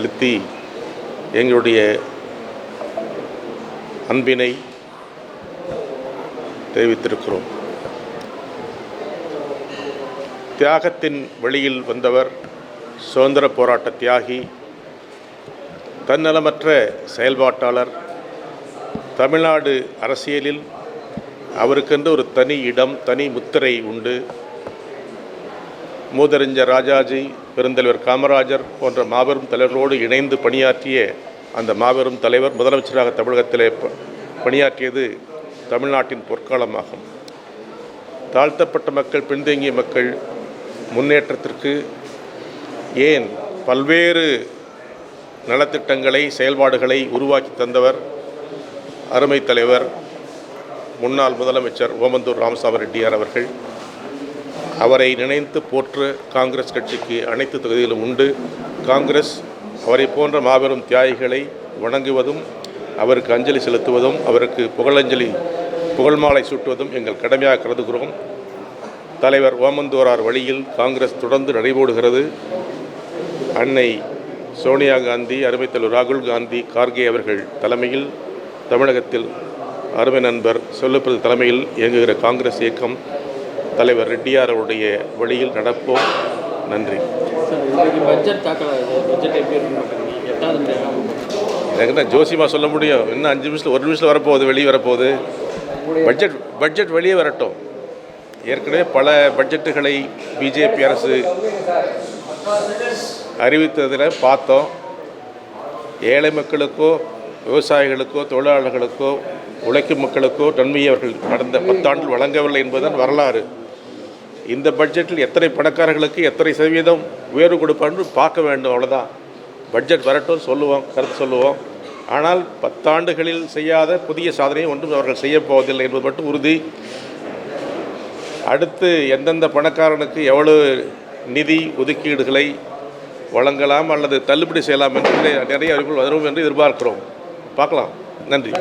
செலுத்தி எங்களுடைய அன்பினை தெரிவித்திருக்கிறோம். தியாகத்தின் வழியில் வந்தவர் சுதந்திர போராட்ட தியாகி தன்னலமற்ற செயல்பாட்டாளர் தமிழ்நாடு அரசியலில் அவருக்கென்று ஒரு தனி இடம் தனி முத்திரை உண்டு. மூதறிஞர் ராஜாஜி பெருந்தலைவர் காமராஜர் போன்ற மாபெரும் தலைவர்களோடு இணைந்து பணியாற்றிய அந்த மாபெரும் தலைவர் முதலமைச்சராக தமிழகத்திலே ப- பணியாற்றியது தமிழ்நாட்டின் பொற்காலமாகும். தாழ்த்தப்பட்ட மக்கள் பின்தங்கிய மக்கள் முன்னேற்றத்திற்கு ஏன் பல்வேறு நலத்திட்டங்களை செயல்பாடுகளை உருவாக்கி தந்தவர் அருமை தலைவர் முன்னாள் முதலமைச்சர் ஓமந்தூர் ராமசாமி ரெட்டியார் அவர்கள். அவரை நினைத்து போற்ற காங்கிரஸ் கட்சிக்கு அனைத்து தொகுதிகளும் உண்டு. காங்கிரஸ் அவரை போன்ற மாபெரும் தியாகிகளை வணங்குவதும் அவருக்கு அஞ்சலி செலுத்துவதும் அவருக்கு புகழஞ்சலி புகழ்மாலை சூட்டுவதும் எங்கள் கடமையாக கருதுகிறோம். தலைவர் ஓமந்தோரார் வழியில் காங்கிரஸ் தொடர்ந்து நடைபோடுகிறது. அன்னை சோனியா காந்தி அருமைத் தலைவர் ராகுல் காந்தி கார்கே அவர்கள் தலைமையில் தமிழகத்தில் அருமை நண்பர் சொல்லப்பது தலைமையில் இயங்குகிற காங்கிரஸ் இயக்கம் தலைவர் ரெட்டியார் அவருடைய வழியில் நடப்போம். நன்றி. எனக்கு என்ன ஜோசியமா சொல்ல முடியும்? இன்னும் அஞ்சு நிமிஷத்தில் ஒரு நிமிஷத்தில் வரப்போகுது வெளியே வரப்போகுது. பட்ஜெட் பட்ஜெட் வெளியே வரட்டும். ஏற்கனவே பல பட்ஜெட்டுகளை பிஜேபி அரசு அறிவித்ததில் பார்த்தோம். ஏழை மக்களுக்கோ விவசாயிகளுக்கோ தொழிலாளர்களுக்கோ உழைக்கும் மக்களுக்கோ நன்மையை அவர்கள் கடந்த பத்தாண்டில் வழங்கவில்லை என்பதுதான் வரலாறு. இந்த பட்ஜெட்டில் எத்தனை பணக்காரர்களுக்கு எத்தனை சதவீதம் உயர்வு கொடுப்பான்னு பார்க்க வேண்டும் அவ்வளோதான் பட்ஜெட் வரட்டும் சொல்லுவோம் கருத்து சொல்லுவோம். ஆனால் பத்தாண்டுகளில் செய்யாத புதிய சாதனையை ஒன்றும் அவர்கள் செய்யப் போவதில்லை என்பது மட்டும் உறுதி. அடுத்து எந்தெந்த பணக்காரனுக்கு எவ்வளவு நிதி ஒதுக்கீடுகளை வழங்கலாம் அல்லது தள்ளுபடி செய்யலாம் என்று நிறைய அறிவுகள் வரும் என்று எதிர்பார்க்கிறோம். பார்க்கலாம். நன்றி.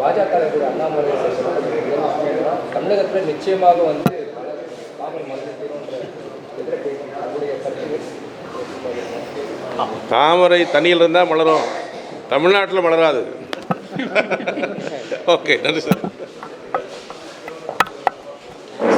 பாஜக நிச்சயமாக வந்து தாமரை தண்ணியில் இருந்தால் மலரும். தமிழ்நாட்டில் மலராது. ஓகே நன்றி சார்.